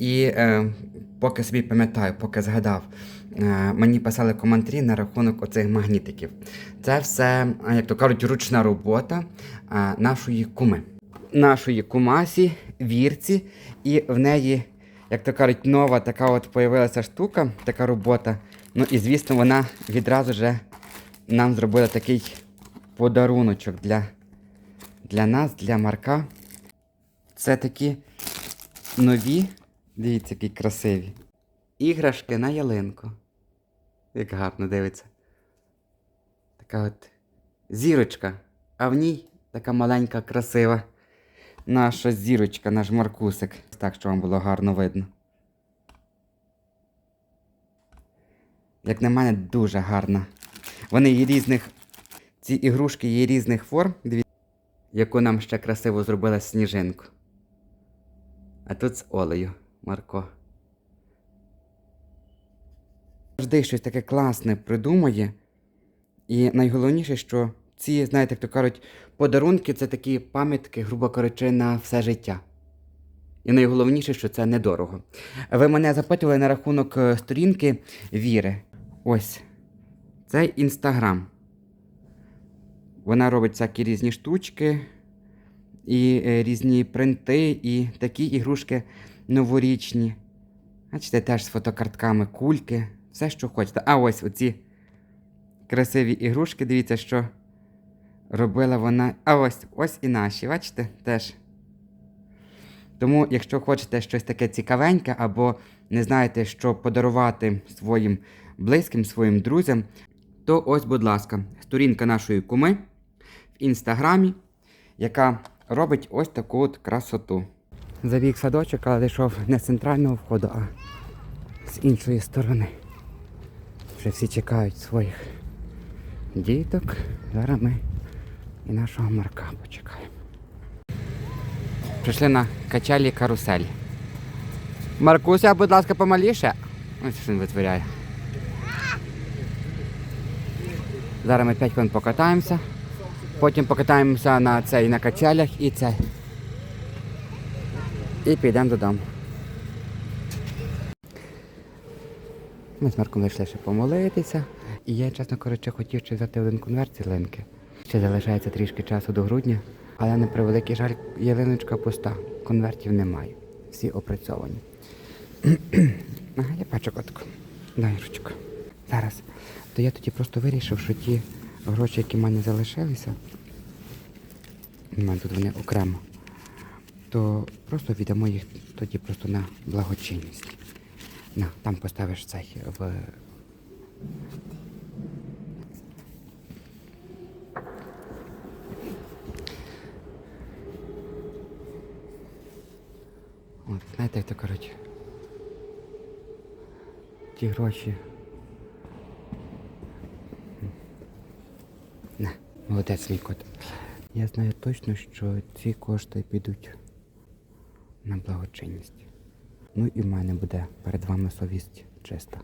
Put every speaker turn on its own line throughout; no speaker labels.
І е, поки собі пам'ятаю, поки згадав, е, мені писали коментарі на рахунок оцих магнітиків. Це все, е, як то кажуть, ручна робота е, нашої куми. Нашої кумасі, вірці, і в неї, як то кажуть, нова така от появилася штука, така робота. Ну і звісно, вона відразу же нам зробила такий подаруночок для, для нас, для Марка. Це такі нові, дивіться, які красиві. Іграшки на ялинку. Як гарно дивиться. Така от зірочка, а в ній така маленька, красива. Наша зірочка, наш Маркусик. Так, що вам було гарно видно. Як на мене, дуже гарна. Вони є різних. Ці ігрушки є різних форм. Дивіться, яку нам ще красиво зробила сніжинку. А тут з Олею, Марко. Завжди щось таке класне придумує. І найголовніше, що ці, знаєте, як то кажуть, подарунки це такі пам'ятки, грубо кажучи, на все життя. І найголовніше, що це недорого. Ви мене запитували на рахунок е, сторінки Віри. Ось. Це інстаграм. Вона робить всякі різні штучки, і е, різні принти, і такі ігрушки новорічні. Бачите, теж з фотокартками, кульки, все, що хочете. А ось оці красиві ігрушки, дивіться, що робила вона. А ось ось і наші, бачите, теж. Тому, якщо хочете щось таке цікавеньке, або не знаєте, що подарувати своїм близьким, своїм друзям, то ось, будь ласка, сторінка нашої куми в інстаграмі, яка робить ось таку от красоту. Забіг садочок, але зайшов не з центрального входу, а з іншої сторони. Вже всі чекають своїх діток. Зараз ми і нашого Марка почекаємо. Прийшли на качелі карусель. Маркуся, будь ласка, помаліше. Ось він витворяє. Зараз ми 5 хвилин покатаємося. Потім покатаємося на цей на качелях і це. І підемо додому. Ми з Марком вийшли ще помолитися. І я, чесно кажучи, хотів ще взяти один конверт з ялинки. Ще залишається трішки часу до грудня, але на превеликий жаль, ялиночка пуста. Конвертів немає. Всі опрацьовані. я бачу котку. Дай ручку. Зараз. То я тоді просто вирішив, що ті гроші, які в мене залишилися, у мене тут вони окремо, то просто віддамо їх тоді просто на благочинність. На, там поставиш цей в. От, знаєте, то кажуть. Ті гроші. На, молодець мій кот. Я знаю точно, що ці кошти підуть на благочинність. Ну і в мене буде перед вами совість чиста.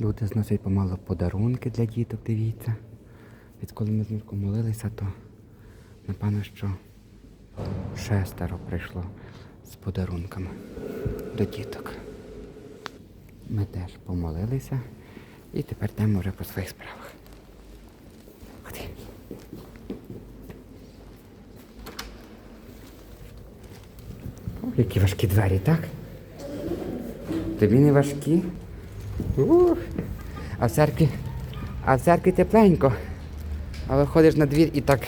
Люди зносять помало подарунки для діток, дивіться. Відколи ми з Мірком молилися, то напевно, що шестеро прийшло з подарунками до діток. Ми теж помолилися і тепер йдемо вже по своїх справах. Ходи. Які важкі двері, так? Тобі не важкі? Ух. А в церкві, а в церкві тепленько. А виходиш на двір і так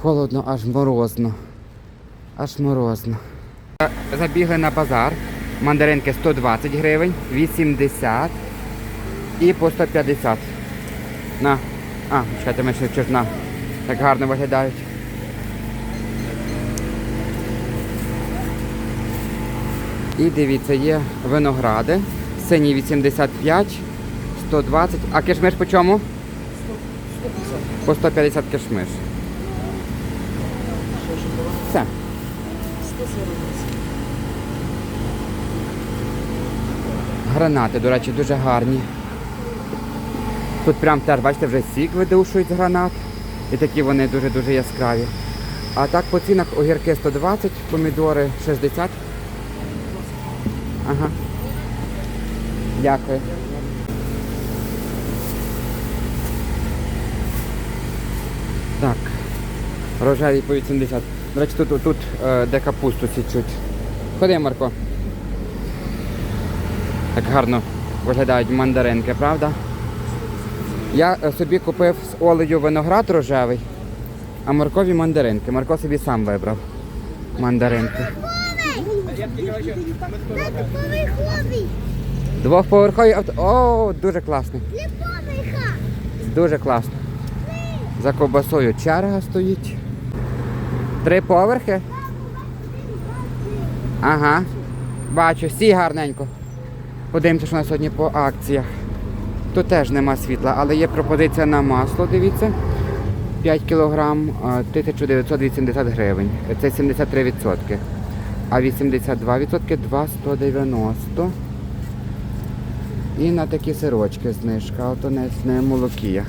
холодно, аж морозно. Аж морозно. Забігли на базар. Мандаринки 120 гривень, 80 і по 150. На. А, чекайте, ми ще чорна. Так гарно виглядають. І дивіться, є виногради. Сині 85, 120. А кишмиш по чому? По 150 кишмиш. Все. Гранати, до речі, дуже гарні. Тут прям теж, бачите, вже сік видушують з гранат. І такі вони дуже-дуже яскраві. А так по цінах огірки 120, помідори 60. Ага. Дякую. Так. Рожеві по 80. До речі, тут, тут е, де капусту січуть. Ходи, Марко. Так гарно виглядають мандаринки, правда? Я е, собі купив з олею виноград рожевий, а Маркові мандаринки. Марко собі сам вибрав мандаринки.
Поверховий.
Двохповерховий авто. О, дуже класний. Дуже класно. За ковбасою черга стоїть. Три поверхи? Ага. Бачу, всі гарненько. Подивимося, що у нас сьогодні по акціях. Тут теж нема світла, але є пропозиція на масло, дивіться. 5 кг 1980 гривень. Це 73%. А 82% 2,190. І на такі сирочки знижка, а то не, не молокія.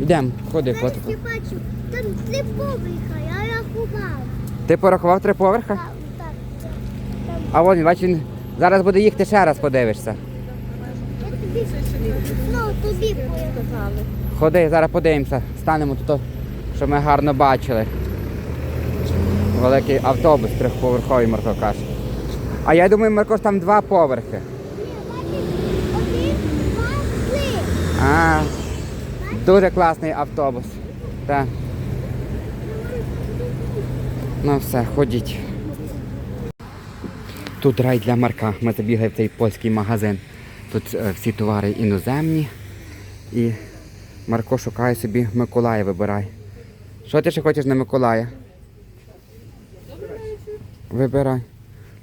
Йдемо, ходи,
Я бачу, там три поверха, я рахував.
Ти порахував три поверха?
Так, так.
А вон, він, бач, він зараз буде їхати ще раз подивишся.
я тобі ну, тобі.
Ходи, зараз подивимося. Станемо тут, щоб ми гарно бачили. Великий автобус трьохповерховий, Марко каже. А я думаю, Марко, там два поверхи. А, дуже класний автобус. Так. Ну все, ходіть. Тут рай для Марка. Ми забігли в цей польський магазин. Тут е, всі товари іноземні. І Марко шукає собі Миколая вибирай. Що ти ще хочеш на Миколая? Вибирай.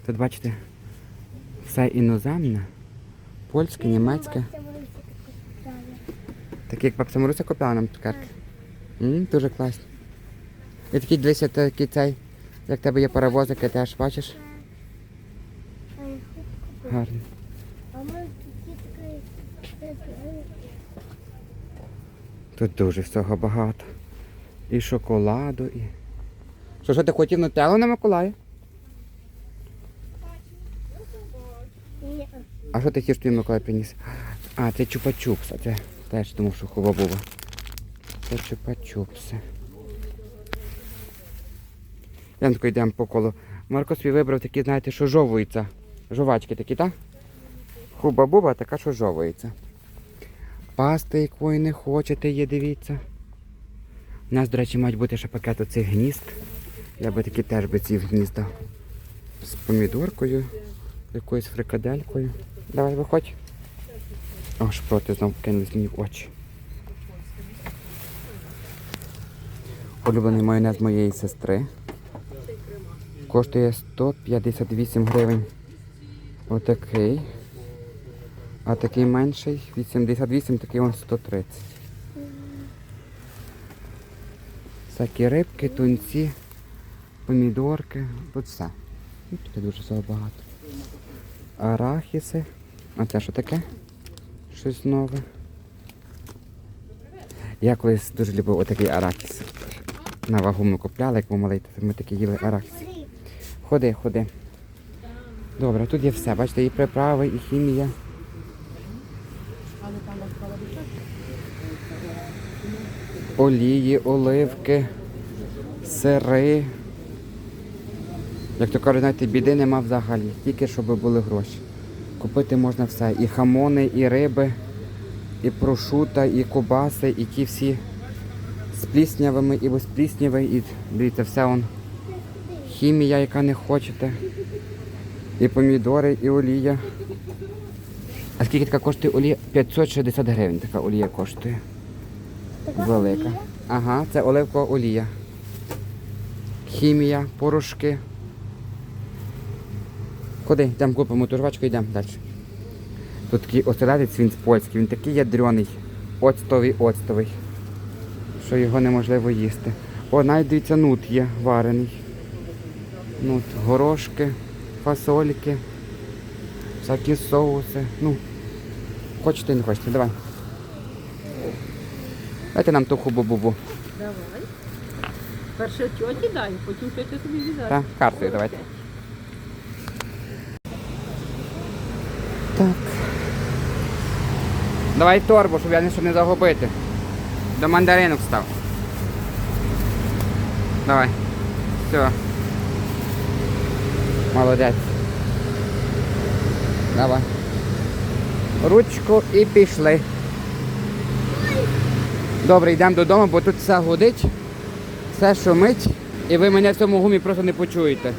Тут бачите, все іноземне. Польське, німецьке. Такі як бабця Маруся купила нам цукерки. М, дуже класні. І такі дивися, такий цей, як в тебе є паровозики, теж бачиш? Гарно. Тут дуже всього багато. І шоколаду, і. Що, що ти хотів нутеллу на Миколая? А що ти що тобі Миколай приніс? А, це чупа-чупс, а це теж думав, що хуба буба. Це чупа-чупси. Янко йдемо по колу. Марко собі вибрав такі, знаєте, що жовуються. Жовачки такі, так? Хуба-буба така, що жовується. Пасти, якої не хочете, є, дивіться. У нас, до речі, мають бути ще пакет оцих гнізд. Я би такі теж би ці гнізда. З помідоркою, якоюсь фрикаделькою. Давай виходь. О, шпроти знову кинулись мені в очі. Улюблений майонез моєї сестри. Коштує 158 гривень. Отакий. А такий менший 88, такий он 130. Всякі рибки, тунці, помідорки, тут все. Тут дуже багато. Арахіси. А це що таке? Щось нове. Я колись дуже любив отакий арахіс. На вагу ми купляли, як був малий, то ми такі їли арахіс. Ходи, ходи. Добре, тут є все. Бачите, і приправи, і хімія. Олії, оливки, сири. Як то кажуть, знаєте, біди нема взагалі, тільки щоб були гроші. Купити можна все. І хамони, і риби, і прошута, і кобаси, і ті всі з пліснявими і без плісняви. І дивіться, все он. Хімія, яка не хочете. І помідори, і олія. А скільки така коштує олія? 560 гривень така олія коштує. Велика. Ага, це оливкова олія. Хімія, порошки. Ходи, йдемо купимо ту жвачку, йдемо далі. Тут такий оселедець, він з польський, він такий ядрений, оцтовий, оцтовий, що його неможливо їсти. О, навіть дивіться, нут є варений. Нут, горошки, фасольки, всякі соуси. Ну, хочете, не хочете, давай. Дайте нам ту хубу-бубу.
Давай. Перше тьоті дай, потім тьотя тобі віддасть.
Так, картою давайте. Так. Давай торбу, щоб я щоб не загубити. До мандаринок став. Давай. Все. Молодець. Давай. Ручку і пішли. Добре, йдемо додому, бо тут все гудить, все шумить, і ви мене в цьому гумі просто не почуєте.